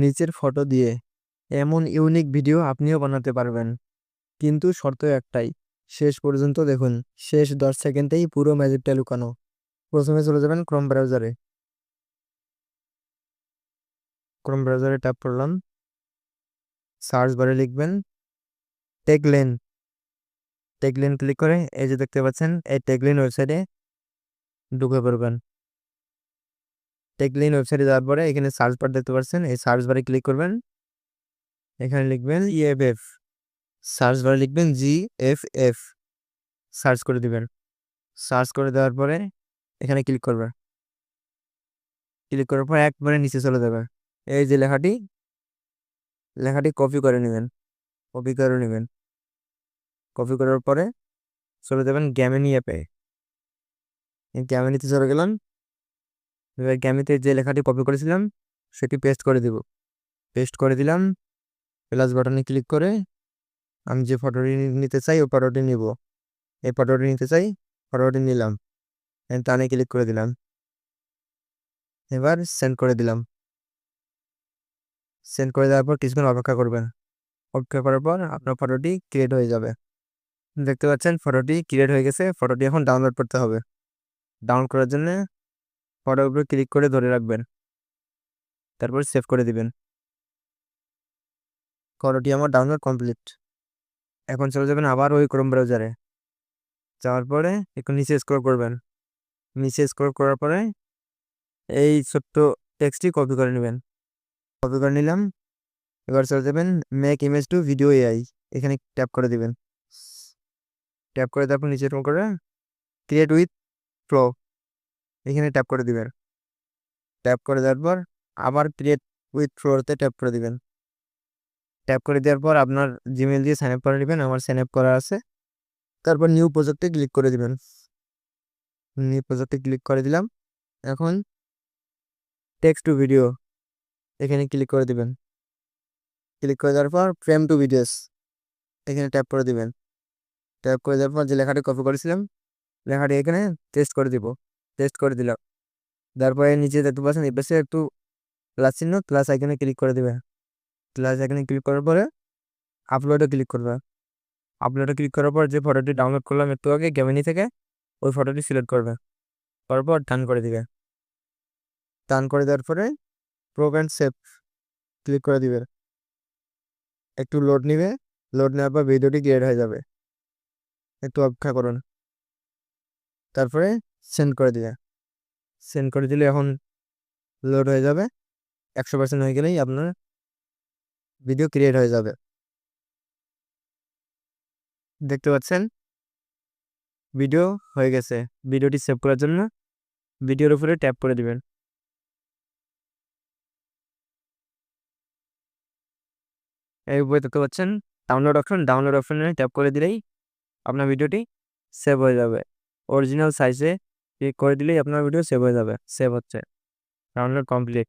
নিচের ফটো দিয়ে এমন ইউনিক ভিডিও আপনিও বানাতে পারবেন। কিন্তু শর্ত একটাই, শেষ পর্যন্ত দেখুন, শেষ দশ সেকেন্ডেই পুরো ম্যাজিকটা লুকানো। প্রথমে চলে যাবেন ক্রোম ব্রাউজারে ক্রোম ব্রাউজারে ট্যাপ করলাম। সার্চ বারে লিখবেন টেকলেন টেকলেন ক্লিক করে এই যে দেখতে পাচ্ছেন, এই টেকলেন ওয়েবসাইটে ঢুকে পড়বেন। টেকলিন ওয়েবসাইটে যাওয়ার পরে এখানে সার্চ বার দেখতে পাচ্ছেন এই সার্চ বারে ক্লিক করবেন। এখানে লিখবেন ইএফএফ সার্চ বারে লিখবেন জি এফ এফ সার্চ করে দিবেন। সার্চ করে দেওয়ার পরে এখানে ক্লিক করবেন ক্লিক করার পর একবারে নিচে চলে যাবে। এই যে লেখাটি লেখাটি কপি করে নেবেন। কপি করে নেবেন। কপি করার পরে চলে যাবেন গ্যামিনি অ্যাপে গ্যামিনিতে চলে গেলাম। এবার গ্যামিতে যে লেখাটি কপি করেছিলাম, সেটি পেস্ট করে দিব। পেস্ট করে দিলাম প্লাস বাটনে ক্লিক করে আমি যে ফটোটি নিতে চাই, ওই ফটোটি নিব। এই ফটোটি নিতে চাই ফটোটি নিলাম। টানে ক্লিক করে দিলাম। এবার সেন্ড করে দিলাম। সেন্ড করে দেওয়ার পর কিছুক্ষণ অপেক্ষা করবেন। অপেক্ষা করার পর আপনার ফটোটি ক্রিয়েট হয়ে যাবে। দেখতে পাচ্ছেন ফটোটি ক্রিয়েট হয়ে গেছে ফটোটি এখন ডাউনলোড করতে হবে। ডাউনলোড করার জন্য ফটোর উপরে ক্লিক করে ধরে রাখবেন। তারপর সেভ করে দিবেন। ফটোটি আমার ডাউনলোড কমপ্লিট এখন চলে যাবেন আবার ওই ক্রোম ব্রাউজারে যাওয়ার পরে একটু নিচে স্ক্রল করবেন। নিচে স্ক্রল করার পরে এই ছোট্ট টেক্সটটি কপি করে নেবেন। কপি করে নিলাম। এবার চলে যাবেন make image to video AI এখানে ট্যাপ করে দিবেন। ট্যাপ করে তারপর নিচে করে ক্রিয়েট উইথ প্রো এখানে ট্যাপ করে দিবেন। ট্যাপ করে দেওয়ার পর আবার ক্রিয়েট উইথ প্রোতে ট্যাপ করে দিবেন। ট্যাপ করে দেওয়ার পর আপনার জিমেল দিয়ে সাইন আপ করে নেবেন, আমার সাইন আপ করা আছে। তারপর নিউ প্রজেক্টে ক্লিক করে দিবেন। নিউ প্রজেক্টে ক্লিক করে দিলাম। এখন টেক্সট টু ভিডিও এখানে ক্লিক করে দিবেন। ক্লিক করে দেওয়ার পর ফ্রেম টু ভিডিওস এখানে ট্যাপ করে দিবেন। ট্যাপ করে দেওয়ার পর যে লেখাটি কপি করেছিলাম, লেখাটি এখানে টেস্ট করে দিব। টেস্ট করে দিলাম তারপরে নিচে দেখতে পাচ্ছেন, এই পাশে একটু প্লাস চিহ্ন প্লাস আইকনে ক্লিক করে দেবে। প্লাস আইকনে ক্লিক করার পরে আপলোডে ক্লিক করবে। আপলোডে ক্লিক করার পর যে ফটোটি ডাউনলোড করলাম একটু আগে গ্যামিনি থেকে, ওই ফটোটি সিলেক্ট করবে। করার পর টান করে দিবে। টান করে দেওয়ার পরে অ্যান্ড সেভ ক্লিক করে দিবে। একটু লোড নিবে লোড নেওয়ার পর ভিডিওটি ক্রিয়েট হয়ে যাবে। একটু অপেক্ষা করুন। তারপরে সেন্ড করে দিলে। সেন্ড করে দিলে এখন লোড হয়ে যাবে। একশো পার্সেন্ট হয়ে গেলেই আপনার ভিডিও ক্রিয়েট হয়ে যাবে। দেখতে পাচ্ছেন? ভিডিও হয়ে গেছে। ভিডিওটি সেভ করার জন্য ভিডিওর উপরে ট্যাপ করে দিবেন। এই উপরে দেখতে পাচ্ছেন? ডাউনলোড অপশন ডাউনলোড অপশনে ট্যাপ করে দিলেই আপনার ভিডিওটি সেভ হয়ে যাবে। অরিজিনাল সাইজে ক্লিক করে দিলেই আপনার ভিডিও সেভ হয়ে যাবে। সেভ হচ্ছে। Download complete